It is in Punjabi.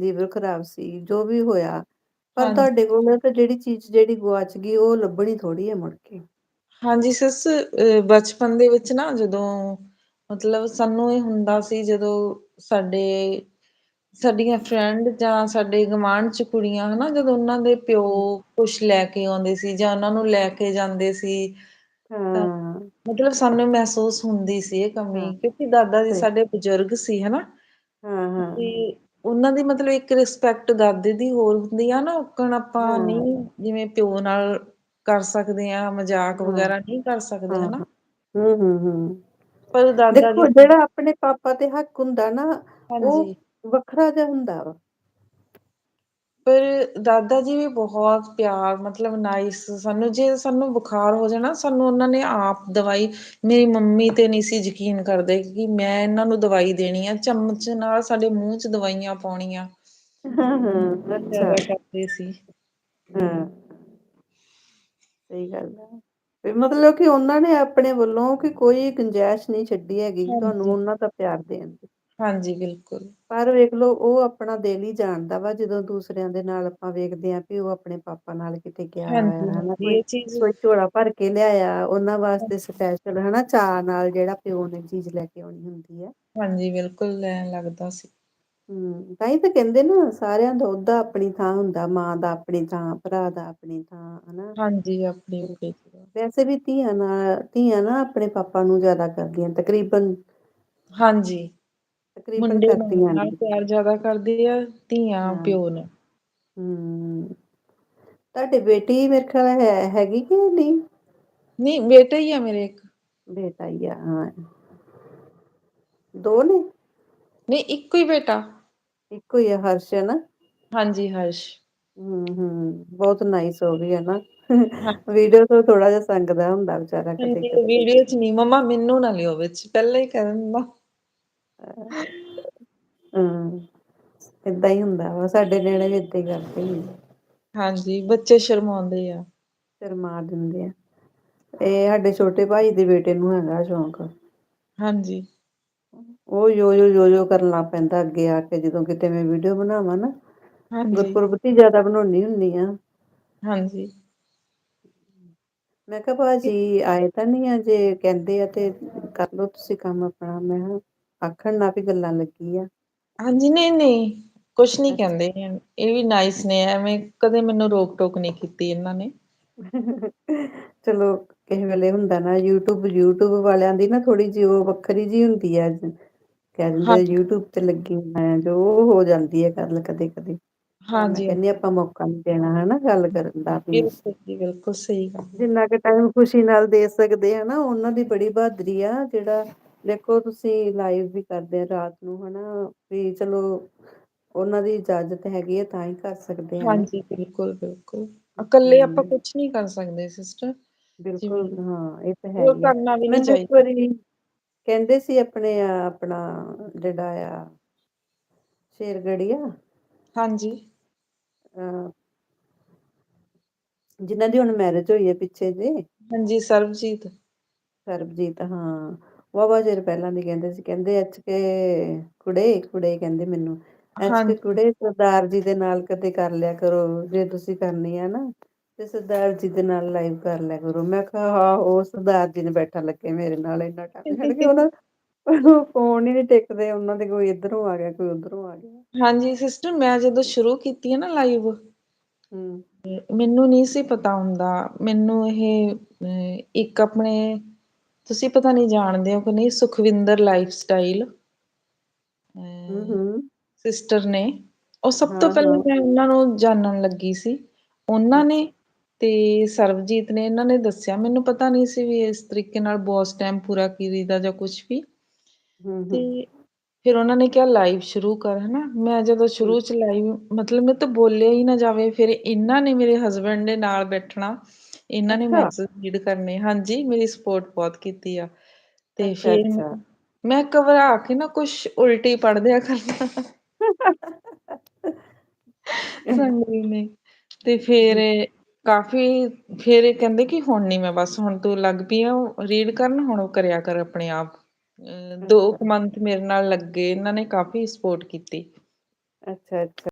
ਲੀਵਰ ਖ਼ਰਾਬ ਸੀ ਜੋ ਵੀ ਹੋਇਆ। ਪਰ ਹਾਂਜੀ। ਤੁਹਾਡੇ ਕੋਲ ਤਾਂ ਜਿਹੜੀ ਚੀਜ਼ ਜਿਹੜੀ ਗੁਆਚ ਗਈ ਉਹ ਲੱਭਣੀ ਥੋੜ੍ਹੀ ਹੈ ਮੁੜ ਕੇ। ਹਾਂਜੀ ਸਸ ਅ ਬਚਪਨ ਦੇ ਵਿੱਚ ਨਾ ਜਦੋਂ ਮਤਲਬ ਸਾਨੂੰ ਇਹ ਹੁੰਦਾ ਸੀ ਜਦੋਂ ਸਾਡੇ ਸਾਡੀਆਂ ਫਰੈਂਡ ਜਾਂ ਸਾਡੇ ਗਵਾਂਢ ਚ ਕੁੜੀਆਂ ਹਨਾ ਜਦੋਂ ਉਹਨਾਂ ਦੇ ਪਿਓ ਹੂੰ, ਕੁਛ ਲੈ ਕੇ ਆਉਂਦੇ ਸੀ ਜਾਂ ਉਹਨਾਂ ਨੂੰ ਲੈ ਕੇ ਜਾਂਦੇ ਸੀ ਤਾਂ ਹਾਂ। ਮਤਲਬ ਸਾਨੂੰ ਮਹਿਸੂਸ ਹੁੰਦੀ ਸੀ ਇਹ ਕਮੀ ਹਾਂ। ਕਿਉਂਕਿ ਦਾਦਾ ਜੀ ਸਹੀ। ਸਾਡੇ ਬਜ਼ੁਰਗ ਸੀ ਹਨਾ। ਹਾਂ ਹਾਂ। ਤੇ ਉਹਨਾਂ ਦੀ ਮਤਲਬ ਇੱਕ ਰਿਸਪੈਕਟ ਦਾਦੇ ਦੀ ਹੋਰ ਹੁੰਦੀ ਆ ਨਾ ਓਕਣ ਆਪਾਂ ਨਹੀਂ ਜਿਵੇਂ ਪਿਓ ਨਾਲ ਕਰ ਸਕਦੇ ਹਾਂ ਮਜ਼ਾਕ ਵਗੈਰਾ ਨਹੀਂ ਕਰ ਸਕਦੇ ਹਨਾ? ਪਰ ਦਾਦਾ ਦੇਖੋ ਜਿਹੜਾ ਆਪਣੇ ਪਾਪਾ ਤੇ ਹੱਕ ਹੁੰਦਾ ਨਾ ਉਹ ਹਾਂਜੀ। ਵੱਖਰਾ ਜਿਹਾ ਹੁੰਦਾ ਵਾ। ਪਰ ਦਾਦਾ ਜੀ ਵੀ ਬਹੁਤ ਪਿਆਰ ਮਤਲਬ ਨਾਈਸ ਸਾਨੂੰ ਜੇ ਸਾਨੂੰ ਬੁਖਾਰ ਹੋ ਜਾਣਾ ਸਾਨੂੰ ਉਹਨਾਂ ਨੇ ਆਪ ਦਵਾਈ ਮੇਰੀ ਮੰਮੀ ਤੇ ਨਹੀਂ ਸੀ ਯਕੀਨ ਕਰਦੇ ਕਿ ਮੈਂ ਇਹਨਾਂ ਨੂੰ ਦਵਾਈ ਦੇਣੀ ਆ ਚਮਚ ਨਾਲ ਸਾਡੇ ਮੂੰਹ ਚ ਦਵਾਈਆਂ ਪਾਉਣੀਆਂ। ਹਾਂ ਹਾਂ ਅੱਛਾ। ਕਰਦੇ ਸੀ। ਹਾਂ ਸਹੀ ਗੱਲ ਹੈ ਮਤਲਬ ਕਿ ਉਹਨਾਂ ਨੇ ਆਪਣੇ ਵੱਲੋਂ ਕਿ ਕੋਈ ਗੁੰਜਾਇਸ਼ ਨਹੀਂ ਛੱਡੀ ਹੈਗੀ ਤੁਹਾਨੂੰ ਉਹਨਾਂ ਦਾ ਪਿਆਰ ਦੇਣ ਦੀ। ਹਾਂਜੀ ਬਿਲਕੁਲ। ਪਰ ਵੇਖਲੋ ਉਹ ਆਪਣਾ ਦਿਲ ਹੀ ਜਾਣਦਾ ਵਾ ਜਦੋਂ ਦੂਸਰਿਆਂ ਦੇ ਨਾਲ ਆਪਾਂ ਵੇਖਦੇ ਹਾਂ ਵੀ ਉਹ ਆਪਣੇ ਪਾਪਾ ਨਾਲ ਕਿਤੇ ਗਿਆ ਹੋਇਆ ਹਨਾ ਹਾਂਜੀ ਕੋਈ ਇਹ ਚੀਜ਼ ਕੋਈ ਝੋਲਾ ਭਰ ਕੇ ਲਿਆਇਆ ਉਹਨਾਂ ਵਾਸਤੇ ਸਪੈਸ਼ਲ ਹਨਾ ਚਾਅ ਨਾਲ ਜਿਹੜਾ ਪਿਓ ਨੇ ਚੀਜ਼ ਲੈ ਕੇ ਆਉਣੀ ਹੁੰਦੀ ਹੈ ਹਾਂਜੀ ਬਿਲਕੁਲ ਲੈਣ ਲੱਗਦਾ ਸੀ। ਹਮ ਤਾਂਹੀ ਤਾਂ ਕਹਿੰਦੇ ਨਾ ਸਾਰਿਆਂ ਦਾ ਓਦਾ ਆਪਣੀ ਥਾਂ ਹੁੰਦਾ ਮਾਂ ਦਾ ਆਪਣੀ ਥਾਂ ਭਰਾ ਦਾ ਆਪਣੀ ਥਾਂ ਹਨਾ। ਹਾਂਜੀ ਆਪਣੀ ਆਪਣੀ ਵੈਸੇ ਵੀ ਧੀਆਂ ਨਾਲ ਧੀਆਂ ਨਾ ਆਪਣੇ ਪਾਪਾ ਨੂੰ ਜ਼ਿਆਦਾ ਕਰਦੀਆਂ ਤਕਰੀਬਨ। ਹਾਂਜੀ। ਤਕਰੀਬਨ ਕਰਦੀਆਂ ਨਾਲ ਨੇ। ਪਿਆਰ ਜ਼ਿਆਦਾ ਕਰਦੇ ਆ ਧੀਆਂ ਪਿਓ ਨਾਲ ਤੁਹਾਡੇ ਬੇਟੀ ਮੇਰੇ ਖਿਆਲ ਹੈ ਹੈਗੀ ਕਿ ਨਹੀਂ ਨਹੀਂ ਬੇਟਾ ਹੀ ਆ ਮੇਰੇ ਇੱਕ। ਬੇਟਾ ਹੀ ਆ ਹਾਂ। ਦੋ ਨੇ? ਨਹੀਂ ਇੱਕੋ ਹੀ ਬੇਟਾ। ਇੱਕੋ ਹੀ ਆ ਹਰਸ਼ ਹੈ ਨਾ? ਹਾਂਜੀ ਹਰਸ਼। ਹਮ ਹਮ ਬਹੁਤ ਨਾਈਸ ਹੋ ਗਈ ਹਨਾ ਹਾਂ। ਵੀਡੀਓ ਤੋਂ ਥੋੜਾ ਜਿਹਾ ਸੰਗਦਾ ਹੁੰਦਾ ਵਿਚਾਰਾ ਹਾਂਜੀ ਕਦੇ ਵੀਡੀਓ ਚ ਨੀ ਮੰਮਾ ਮੈਨੂੰ ਨਾ ਲਿਓ ਵਿੱਚ। ਪਹਿਲਾਂ ਹੀ ਕਹਿ ਦਿੰਦਾ ਹਮ ਏਦਾਂ ਹੀ ਹੁੰਦਾ ਵਾ ਸਾਡੇ ਨਿਆਣੇ ਵੀ ਏਦਾਂ ਹੀ ਕਰਦੇ ਹੁੰਦੇ ਹਾਂਜੀ ਬੱਚੇ ਸ਼ਰਮਾਉਂਦੇ ਆ। ਸ਼ਰਮਾ ਦਿੰਦੇ ਆ। ਇਹ ਸਾਡੇ ਛੋਟੇ ਭਾਈ ਦੇ ਬੇਟੇ ਨੂੰ ਹੈਗਾ ਸ਼ੌਕ। ਹਾਂਜੀ। ਉਹ ਯੋ ਯੋ ਯੋ ਯੋ ਕਰਨ ਲੱਗ ਪੈਂਦਾ ਅੱਗੇ ਆ ਕੇ ਜਦੋਂ ਕਿਤੇ ਮੈਂ ਵੀਡੀਓ ਬਣਾਵਾਂ ਨਾ ਹਾਂਜੀ। ਗੁਰਪੁਰਬ ਜ਼ਿਆਦਾ ਬਣਾਉਣੀ ਹੁੰਦੀ ਆ। ਹਾਂਜੀ। ਮੈਂ ਕਿਹਾ ਭਾਜੀ ਆਏ ਤਾਂ ਨੀ ਆ ਜੇ ਕਹਿੰਦੇ ਆ ਤੇ ਕਰਲੋ ਤੁਸੀਂ ਕੰਮ ਆਪਣਾ ਮੈਂ ਆਖਣ ਨਾ ਵੀ ਗੱਲਾਂ ਲੱਗੀ ਆ। ਹਾਂਜੀ ਨਹੀਂ ਨਹੀਂ ਕੁਛ ਨੀ ਅੱਛਾ। ਕਹਿੰਦੇ ਇਹ ਵੀ ਨਾਈਸ ਨੇ ਐਵੇਂ ਕਦੇ ਮੈਨੂੰ ਰੋਕ ਟੋਕ ਨਹੀਂ ਕੀਤੀ ਇਹਨਾਂ ਨੇ। ਚਲੋ ਕਿਸੇ ਵੇਲੇ ਹੁੰਦਾ ਨਾ ਯੂਟਿਊਬ ਯੂਟਿਊਬ ਵਾਲਿਆਂ ਦੀ ਨਾ ਥੋੜ੍ਹੀ ਜਿਹੀ ਉਹ ਵੱਖਰੀ ਜਿਹੀ ਹੁੰਦੀ ਹੈ ਕਹਿ ਦਿੰਦੇ ਯੂਟਿਊਬ ਤੇ ਲੱਗੀ ਆ ਜੋ ਉਹ ਹੋ ਜਾਂਦੀ ਹੈ ਗੱਲ ਕਦੇ ਕਦੇ ਮੈਂ ਹਾਂਜੀ। ਕਹਿੰਦੀ ਆਪਾਂ ਮੌਕਾ ਨੀ ਦੇਣਾ ਹਨਾ ਗੱਲ ਕਰਨ ਦਾ ਬਿਲਕੁਲ ਸਹੀ ਗੱਲ। ਜਿੰਨਾ ਕੁ ਟਾਈਮ ਖੁਸ਼ੀ ਨਾਲ ਦੇ ਸਕਦੇ ਆ ਨਾ ਉਹਨਾਂ ਦੀ ਬੜੀ ਬਹਾਦਰੀ ਆ ਜਿਹੜਾ ਦੇਖੋ ਤੁਸੀਂ ਲਾਈਵ ਵੀ ਕਰਦੇ ਹ ਰਾਤ ਨੂੰ ਹਨਾ ਵੀ ਚਲੋ ਉਹਨਾਂ ਦੀ ਇਜਾਜ਼ਤ ਹੈਗੀ ਹੈ ਤਾਂ ਹੀ ਕਰ ਸਕਦੇ ਆ ਨਾ ਹਾਂਜੀ ਬਿਲਕੁਲ ਬਿਲਕੁਲ। ਇਕੱਲੇ ਆਪਾਂ ਕੁਛ ਨਹੀਂ ਕਰ ਸਕਦੇ ਸਿਸਟਰ ਜਿਵੇਂ ਬਿਲਕੁਲ ਹਾਂ ਇਹ ਤਾਂ ਹੈ ਉਹ ਹੀ ਆ। ਕਰਨਾ ਵੀ ਨਹੀਂ ਮੈਨੂੰ ਇੱਕ ਚਾਹੀਦਾ। ਵਾਰੀ ਕਹਿੰਦੇ ਸੀ ਆਪਣੇ ਆ ਆਪਣਾ ਜਿਹੜਾ ਆ ਸ਼ੇਰਗੜੀਆ। ਹਾਂਜੀ। ਹਾਂ ਜਿਨਾਂ ਦੀ ਹੁਣ ਮੈਰਿਜ ਹੋਈ ਹੈ ਪਿੱਛੇ ਜੇ। ਹਾਂਜੀ ਸਰਬਜੀਤ। ਸਰਬਜੀਤ ਹਾਂ। ਵਾਹਵਾ ਚਿਰ ਪਹਿਲਾਂ ਦੀ ਕਹਿੰਦੇ ਸੀ ਕਹਿੰਦੇ ਅੱਚ ਕੇ ਕੁੜੇ ਕੁੜੇ ਕਹਿੰਦੇ ਮੈਨੂੰ ਅੱਚ ਕੇ ਹਾਂਜੀ। ਕੁੜੇ ਸਰਦਾਰ ਜੀ ਦੇ ਨਾਲ ਕਦੇ ਕਰ ਲਿਆ ਕਰੋ ਜੇ ਤੁਸੀਂ ਕਰਨੀ ਆ ਨਾ ਤੇ ਸਰਦਾਰ ਜੀ ਦੇ ਨਾਲ ਲਾਈਵ ਕਰ ਲਿਆ ਕਰੋ। ਮੈਂ ਕਿਹਾ ਹਾਂ ਉਹ ਸਰਦਾਰ ਜੀ ਨੇ ਬੈਠਾ ਲੱਗੇ ਮੇਰੇ ਨਾਲ ਇੰਨਾ ਛੱਡ ਉਹਨਾਂ ਫੋਨ ਹੀ ਨੀ ਟਿਕਦੇ ਉਹਨਾਂ ਦੇ ਕੋਈ ਇੱਧਰੋਂ ਆ ਗਿਆ ਕੋਈ ਉੱਧਰੋਂ ਆ ਗਿਆ। ਹਾਂਜੀ ਸਿਸਟਰ ਮੈਂ ਜਦੋਂ ਸ਼ੁਰੂ ਕੀਤੀ ਹੈ ਨਾ ਲਾਈਵ ਹਮ ਮੈਨੂੰ ਨਹੀਂ ਸੀ ਪਤਾ ਹੁੰਦਾ। ਮੈਨੂੰ ਇਹ ਇੱਕ ਆਪਣੇ ਤੁਸੀਂ ਪਤਾ ਨਹੀਂ ਜਾਣਦੇ ਹੋ ਕਿ ਨਹੀਂ ਸੁਖਵਿੰਦਰ ਲਾਈਫ ਸਟਾਈਲ ਸਿਸਟਰ ਨੇ। ਉਹ ਸਭ ਤੋਂ ਪਹਿਲਾਂ ਮੈਂ ਉਹਨਾਂ ਨੂੰ ਜਾਣਨ ਲੱਗੀ ਸੀ। ਉਹਨਾਂ ਨੇ ਤੇ ਸਰਬਜੀਤ ਨੇ ਇਹਨਾਂ ਨੇ ਦੱਸਿਆ। ਮੈਨੂੰ ਪਤਾ ਨਹੀਂ ਸੀ ਵੀ ਇਸ ਤਰੀਕੇ ਨਾਲ ਬੋਸ ਟਾਈਮ ਪੂਰਾ ਕੀ ਦਾ ਜਾਂ ਕੁਛ ਵੀ। ਤੇ ਫਿਰ ਉਹਨਾਂ ਨੇ ਕਿਹਾ ਲਾਈਵ ਸ਼ੁਰੂ ਕਰ ਹਨਾ। ਮੈਂ ਜਦੋਂ ਸ਼ੁਰੂ ਚ ਲਾਈਵ ਮਤਲਬ ਮੇਰੇ ਤੋਂ ਬੋਲਿਆ ਹੀ ਨਾ ਜਾਵੇ ਫਿਰ ਇਹਨਾਂ ਨੇ ਮੇਰੇ ਹਸਬੈਂਡ ਦੇ ਨਾਲ ਬੈਠਣਾ। ਇਹਨਾਂ ਨੇ ਮੈਸੇਜ ਰੀਡ ਕਰਨੇ ਹਾਂਜੀ ਮੇਰੀ ਸਪੋਰਟ ਬਹੁਤ ਕੀਤੀ ਆ। ਤੇ ਅੱਛਾ ਫੇਰ ਅੱਛਾ। ਮੈਂ ਘਬਰਾ ਕੇ ਨਾ ਕੁਛ ਉਲਟੀ ਪੜ੍ਹਦਿਆਂ ਕਰਨਾ ਸੰਗ ਨੇ। ਤੇ ਫੇਰ ਕਾਫੀ ਫੇਰ ਇਹ ਕਹਿੰਦੇ ਕਿ ਹੁਣ ਨੀ ਮੈਂ ਬਸ ਹੁਣ ਤੂੰ ਲੱਗ ਪਈ ਆ ਰੀਡ ਕਰਨ ਹੁਣ ਉਹ ਕਰਿਆ ਕਰ ਆਪਣੇ ਆਪ। ਅ ਦੋ ਅੱਛਾ। ਕੁ ਮੰਥ ਮੇਰੇ ਨਾਲ ਲੱਗੇ ਇਹਨਾਂ ਨੇ ਕਾਫ਼ੀ ਸਪੋਰਟ ਕੀਤੀ। ਅੱਛਾ ਅੱਛਾ।